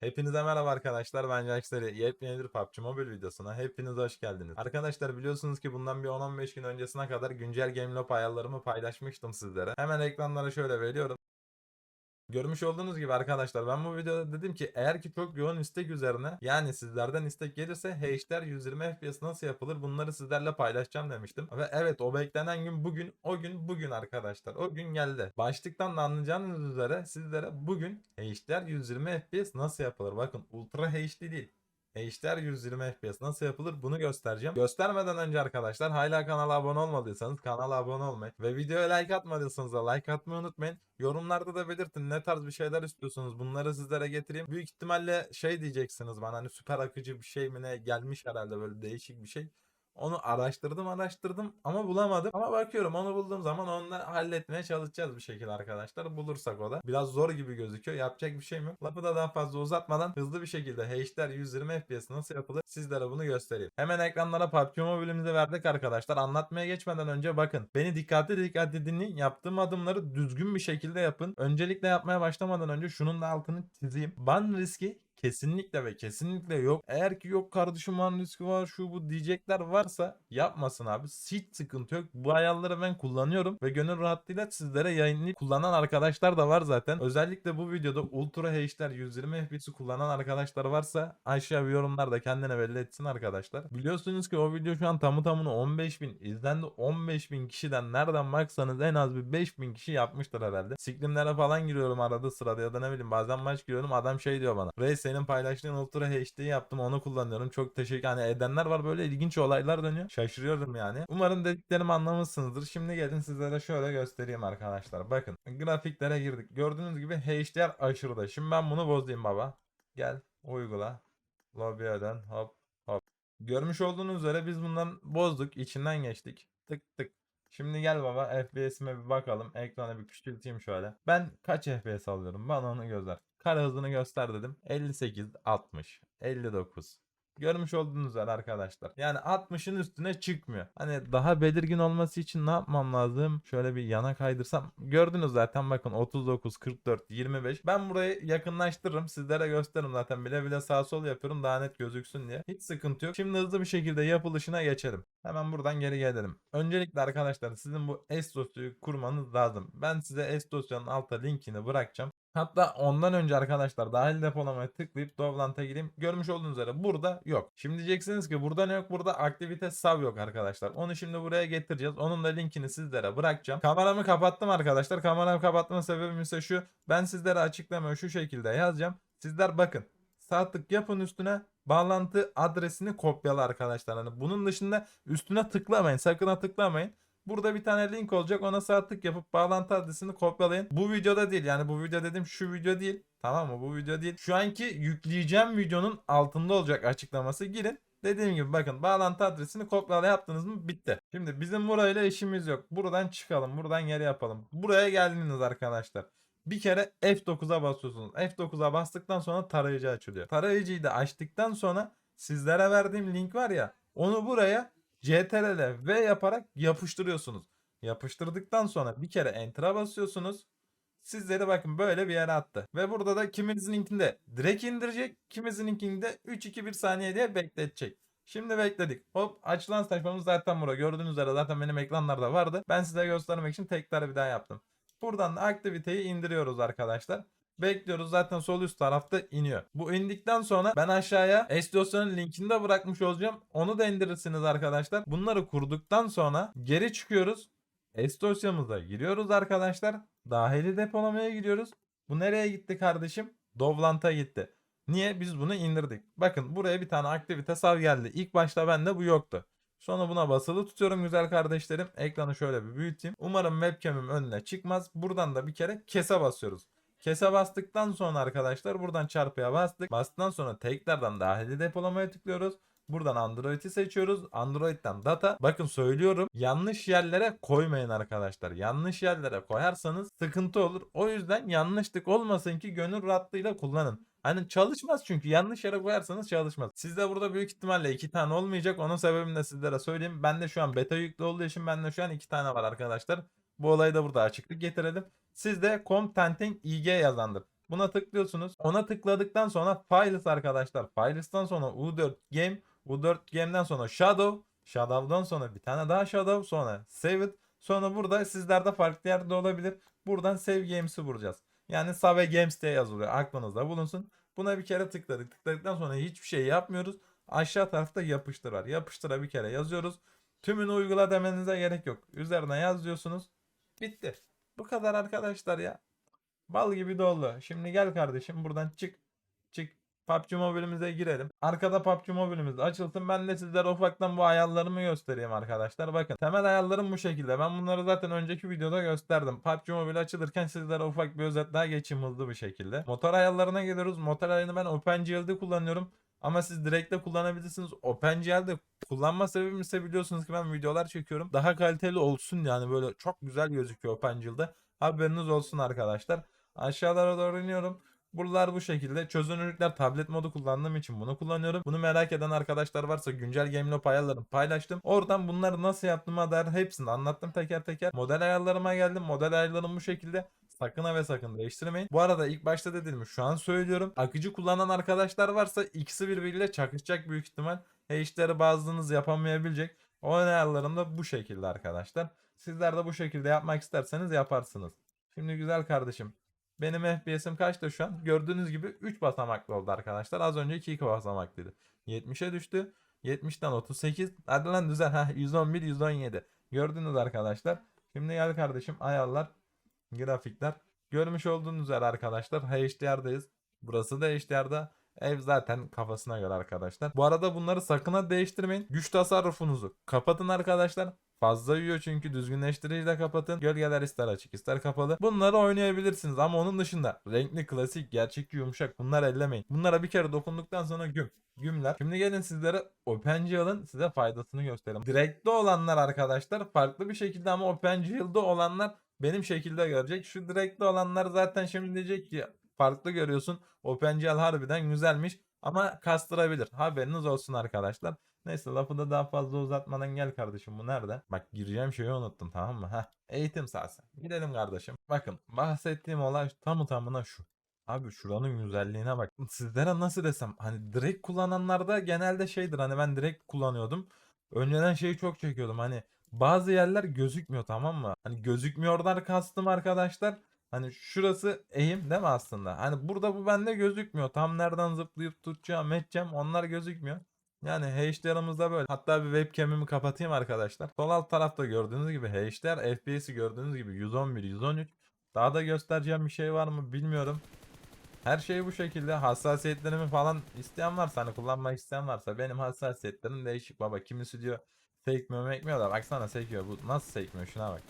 Hepinize merhaba arkadaşlar ben Jaxleri. Yepyeni bir PUBG Mobile videosuna hepiniz hoş geldiniz. Arkadaşlar biliyorsunuz ki bundan bir 10-15 gün öncesine kadar güncel GameLop ayarlarımı paylaşmıştım sizlere. Hemen ekranlara şöyle veriyorum. Görmüş olduğunuz gibi arkadaşlar ben bu videoda dedim ki eğer ki çok yoğun istek üzerine yani sizlerden istek gelirse HDR 120 FPS nasıl yapılır bunları sizlerle paylaşacağım demiştim. Ve evet o beklenen gün bugün o gün bugün arkadaşlar o gün geldi. Başlıktan da anlayacağınız üzere sizlere bugün HDR 120 FPS nasıl yapılır bakın Ultra HD değil. HDR 120 FPS nasıl yapılır bunu göstereceğim. Göstermeden önce arkadaşlar hala kanala abone olmadıysanız kanala abone olmayı ve videoya like atmadıysanız da like atmayı unutmayın. Yorumlarda da belirtin ne tarz bir şeyler istiyorsunuz bunları sizlere getireyim. Büyük ihtimalle şey diyeceksiniz bana hani süper akıcı bir şey mi ne gelmiş herhalde böyle değişik bir şey. Onu araştırdım araştırdım ama bulamadım. Ama bakıyorum onu bulduğum zaman onu da halletmeye çalışacağız bir şekilde arkadaşlar. Bulursak o da. Biraz zor gibi gözüküyor. Yapacak bir şey mi? Lafı da daha fazla uzatmadan hızlı bir şekilde HDR 120 FPS nasıl yapılır sizlere bunu göstereyim. Hemen ekranlara PUBG Mobile'imizi verdik arkadaşlar. Anlatmaya geçmeden önce bakın. Beni dikkatli dikkatli dinleyin. Yaptığım adımları düzgün bir şekilde yapın. Öncelikle yapmaya başlamadan önce şunun da altını çizeyim. Ban riski kesinlikle ve kesinlikle yok. Eğer ki yok kardeşim riski var şu bu diyecekler varsa yapmasın abi. Hiç sıkıntı yok. Bu ayarları ben kullanıyorum ve gönül rahatlığıyla sizlere yayınlayıp kullanan arkadaşlar da var zaten. Özellikle bu videoda Ultra HDR 120 FPS'i kullanan arkadaşlar varsa aşağı bir yorumlarda kendine belli etsin arkadaşlar. Biliyorsunuz ki o video şu an tamı tamına 15.000 izlendi. 15.000 kişiden nereden baksanız en az bir 5.000 kişi yapmıştır herhalde. Siklimlere falan giriyorum arada sırada ya da ne bileyim bazen maç giriyorum adam şey diyor bana. Reis senin paylaştığın Ultra HD yaptım onu kullanıyorum. Çok teşekkür hani edenler var böyle ilginç olaylar dönüyor. Şaşırıyorum yani. Umarım dediklerimi anlamışsınızdır. Şimdi gelin sizlere şöyle göstereyim arkadaşlar. Bakın grafiklere girdik. Gördüğünüz gibi HDR aşırıda. Şimdi ben bunu bozayım baba. Gel uygula. Lobby'e dön hop hop. Görmüş olduğunuz üzere biz bundan bozduk. içinden geçtik. Tık tık. Şimdi gel baba FPS'ime bir bakalım. Ekrana bir küçülteyim şöyle. Ben kaç FPS alıyorum? Bana onu göster. Kare hızını göster dedim. 58, 60, 59. Görmüş olduğunuz üzere arkadaşlar. Yani 60'ın üstüne çıkmıyor. Hani daha belirgin olması için ne yapmam lazım? Şöyle bir yana kaydırsam. Gördünüz zaten bakın 39, 44, 25. Ben burayı yakınlaştırırım. Sizlere gösteririm zaten. Bile bile sağ sol yapıyorum daha net gözüksün diye. Hiç sıkıntı yok. Şimdi hızlı bir şekilde yapılışına geçelim. Hemen buradan geri gelelim. Öncelikle arkadaşlar sizin bu S dosyayı kurmanız lazım. Ben size S dosyanın altta linkini bırakacağım. Hatta ondan önce arkadaşlar dahil depolamaya tıklayıp Dovlant'a gireyim. Görmüş olduğunuz üzere burada yok. Şimdi diyeceksiniz ki burada ne yok? Burada aktivite sav yok arkadaşlar. Onu şimdi buraya getireceğiz. Onun da linkini sizlere bırakacağım. Kameramı kapattım arkadaşlar. Kameramı kapatma sebebim ise şu. Ben sizlere açıklamayı şu şekilde yazacağım. Sizler bakın. Sağ tık yapın üstüne bağlantı adresini kopyala arkadaşlar. Hani bunun dışında üstüne tıklamayın. Sakın ha tıklamayın. Burada bir tane link olacak. Ona sağ yapıp bağlantı adresini kopyalayın. Bu videoda değil. Yani bu video dedim şu video değil. Tamam mı? Bu video değil. Şu anki yükleyeceğim videonun altında olacak açıklaması. Girin. Dediğim gibi bakın bağlantı adresini kopyala yaptınız mı bitti. Şimdi bizim burayla işimiz yok. Buradan çıkalım. Buradan geri yapalım. Buraya geldiniz arkadaşlar. Bir kere F9'a basıyorsunuz. F9'a bastıktan sonra tarayıcı açılıyor. Tarayıcıyı da açtıktan sonra sizlere verdiğim link var ya onu buraya CTRL V yaparak yapıştırıyorsunuz. Yapıştırdıktan sonra bir kere Enter'a basıyorsunuz. Sizleri bakın böyle bir yere attı. Ve burada da kimizininkinde direkt indirecek. Kimizininkinde 3-2-1 saniye diye bekletecek. Şimdi bekledik. Hop açılan sayfamız zaten burada. Gördüğünüz üzere zaten benim ekranlarda vardı. Ben size göstermek için tekrar bir daha yaptım. Buradan da aktiviteyi indiriyoruz arkadaşlar. Bekliyoruz zaten sol üst tarafta iniyor. Bu indikten sonra ben aşağıya S dosyanın linkini de bırakmış olacağım. Onu da indirirsiniz arkadaşlar. Bunları kurduktan sonra geri çıkıyoruz. S dosyamıza giriyoruz arkadaşlar. Dahili depolamaya gidiyoruz. Bu nereye gitti kardeşim? Dovlant'a gitti. Niye? Biz bunu indirdik. Bakın buraya bir tane aktivite sav geldi. İlk başta bende bu yoktu. Sonra buna basılı tutuyorum güzel kardeşlerim. Ekranı şöyle bir büyüteyim. Umarım webcam'im önüne çıkmaz. Buradan da bir kere kese basıyoruz. Kese bastıktan sonra arkadaşlar buradan çarpıya bastık. Bastıktan sonra tekrardan dahili depolamaya tıklıyoruz. Buradan Android'i seçiyoruz. Android'den data. Bakın söylüyorum yanlış yerlere koymayın arkadaşlar. Yanlış yerlere koyarsanız sıkıntı olur. O yüzden yanlışlık olmasın ki gönül rahatlığıyla kullanın. Hani çalışmaz çünkü yanlış yere koyarsanız çalışmaz. Sizde burada büyük ihtimalle iki tane olmayacak. Onun sebebini de sizlere söyleyeyim. Bende şu an beta yüklü olduğu için bende şu an iki tane var arkadaşlar. Bu olayı da burada açıklık getirelim. Sizde Contenting IG yazandır. Buna tıklıyorsunuz. Ona tıkladıktan sonra Files arkadaşlar. Files'tan sonra U4 Game. U4 Game'den sonra Shadow. Shadow'dan sonra bir tane daha Shadow. Sonra Save It. Sonra burada sizlerde farklı yerde olabilir. Buradan Save Games'i vuracağız. Yani Save Games diye yazılıyor. Aklınızda bulunsun. Buna bir kere tıkladık. Tıkladıktan sonra hiçbir şey yapmıyoruz. Aşağı tarafta yapıştır var. Yapıştıra bir kere yazıyoruz. Tümünü uygula demenize gerek yok. Üzerine yazıyorsunuz. Bitti. Bu kadar arkadaşlar ya. Bal gibi doldu. Şimdi gel kardeşim buradan çık. Çık. PUBG Mobile'imize girelim. Arkada PUBG Mobile'imiz açılsın. Ben de sizlere ufaktan bu ayarlarımı göstereyim arkadaşlar. Bakın temel ayarlarım bu şekilde. Ben bunları zaten önceki videoda gösterdim. PUBG Mobile açılırken sizlere ufak bir özet daha geçeyim hızlı bir şekilde. Motor ayarlarına geliyoruz. Motor ayarını ben OpenGL'de kullanıyorum. Ama siz direkt de kullanabilirsiniz. OpenGL'de kullanma sebebim ise biliyorsunuz ki ben videolar çekiyorum. Daha kaliteli olsun yani böyle çok güzel gözüküyor OpenGL'de. Haberiniz olsun arkadaşlar. Aşağılara doğru iniyorum. Buralar bu şekilde. Çözünürlükler tablet modu kullandığım için bunu kullanıyorum. Bunu merak eden arkadaşlar varsa güncel GameLop ayarlarını paylaştım. Oradan bunları nasıl yaptığıma dair hepsini anlattım teker teker. Model ayarlarıma geldim. Model ayarlarım bu şekilde. Sakın ha ve sakın değiştirmeyin. Bu arada ilk başta dediğimi şu an söylüyorum. Akıcı kullanan arkadaşlar varsa ikisi birbiriyle çakışacak büyük ihtimal. HDR'ı bazınız yapamayabilecek. O ayarlarım da bu şekilde arkadaşlar. Sizler de bu şekilde yapmak isterseniz yaparsınız. Şimdi güzel kardeşim. Benim FPS'im kaçtı şu an? Gördüğünüz gibi 3 basamaklı oldu arkadaşlar. Az önce 2 basamaklıydı. 70'e düştü. 70'ten 38. Hadi lan düzel. Heh, 111, 117. Gördünüz arkadaşlar. Şimdi gel kardeşim ayarlar. Grafikler. Görmüş olduğunuz üzere arkadaşlar HDR'dayız. Burası da HDR'da. Ev zaten kafasına göre arkadaşlar. Bu arada bunları sakın ha değiştirmeyin. Güç tasarrufunuzu kapatın arkadaşlar. Fazla yiyor çünkü düzgünleştirici de kapatın. Gölgeler ister açık ister kapalı. Bunları oynayabilirsiniz ama onun dışında renkli, klasik, gerçekçi, yumuşak bunları ellemeyin. Bunlara bir kere dokunduktan sonra güm. Gümler. Şimdi gelin sizlere OpenGL'ın size faydasını göstereyim. Direktli olanlar arkadaşlar farklı bir şekilde ama OpenGL'da olanlar benim şekilde görecek. Şu direktli olanlar zaten şimdi diyecek ki farklı görüyorsun. OpenGL harbiden güzelmiş ama kastırabilir. Haberiniz olsun arkadaşlar. Neyse lafı da daha fazla uzatmadan gel kardeşim bu nerede? Bak gireceğim şeyi unuttum tamam mı? Heh, eğitim sahası. Gidelim kardeşim. Bakın bahsettiğim olay tam tamına şu. Abi şuranın güzelliğine bak. Sizlere nasıl desem hani direkt kullananlarda genelde şeydir hani ben direkt kullanıyordum. Önceden şeyi çok çekiyordum hani bazı yerler gözükmüyor tamam mı? Hani gözükmüyorlar kastım arkadaşlar. Hani şurası eğim değil mi aslında? Hani burada bu bende gözükmüyor. Tam nereden zıplayıp tutacağım, edeceğim onlar gözükmüyor. Yani HDR'ımızda böyle. Hatta bir webcam'imi kapatayım arkadaşlar. Sol alt tarafta gördüğünüz gibi HDR, FPS'i gördüğünüz gibi 111, 113. Daha da göstereceğim bir şey var mı bilmiyorum. Her şey bu şekilde. Hassasiyetlerimi falan isteyen varsa hani kullanmak isteyen varsa benim hassasiyetlerim değişik baba. Kimisi diyor sekmiyor mekmiyor da baksana sekiyor. Bu nasıl sekmiyor şuna bak.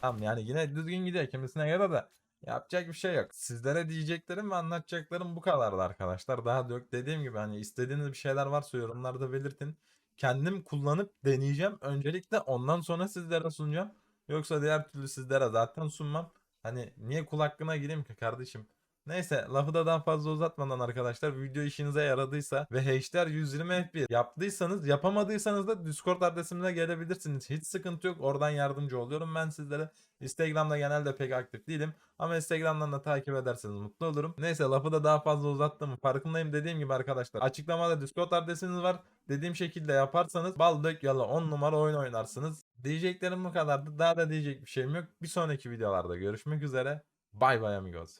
Tamam yani yine düzgün gidiyor kimisine göre de yapacak bir şey yok. Sizlere diyeceklerim ve anlatacaklarım bu kadardı arkadaşlar. Daha da yok dediğim gibi hani istediğiniz bir şeyler varsa yorumlarda belirtin. Kendim kullanıp deneyeceğim. Öncelikle ondan sonra sizlere sunacağım. Yoksa diğer türlü sizlere zaten sunmam. Hani niye kul hakkına gireyim ki kardeşim? Neyse lafı da daha fazla uzatmadan arkadaşlar video işinize yaradıysa ve HDR 120 FPS yaptıysanız yapamadıysanız da Discord adresimize gelebilirsiniz. Hiç sıkıntı yok oradan yardımcı oluyorum ben sizlere. Instagram'da genelde pek aktif değilim ama Instagram'dan da takip ederseniz mutlu olurum. Neyse lafı da daha fazla uzattım farkındayım dediğim gibi arkadaşlar. Açıklamada Discord adresiniz var. Dediğim şekilde yaparsanız bal dök yala 10 numara oyun oynarsınız. Diyeceklerim bu kadardı. Daha da diyecek bir şeyim yok. Bir sonraki videolarda görüşmek üzere. Bay bay amigos.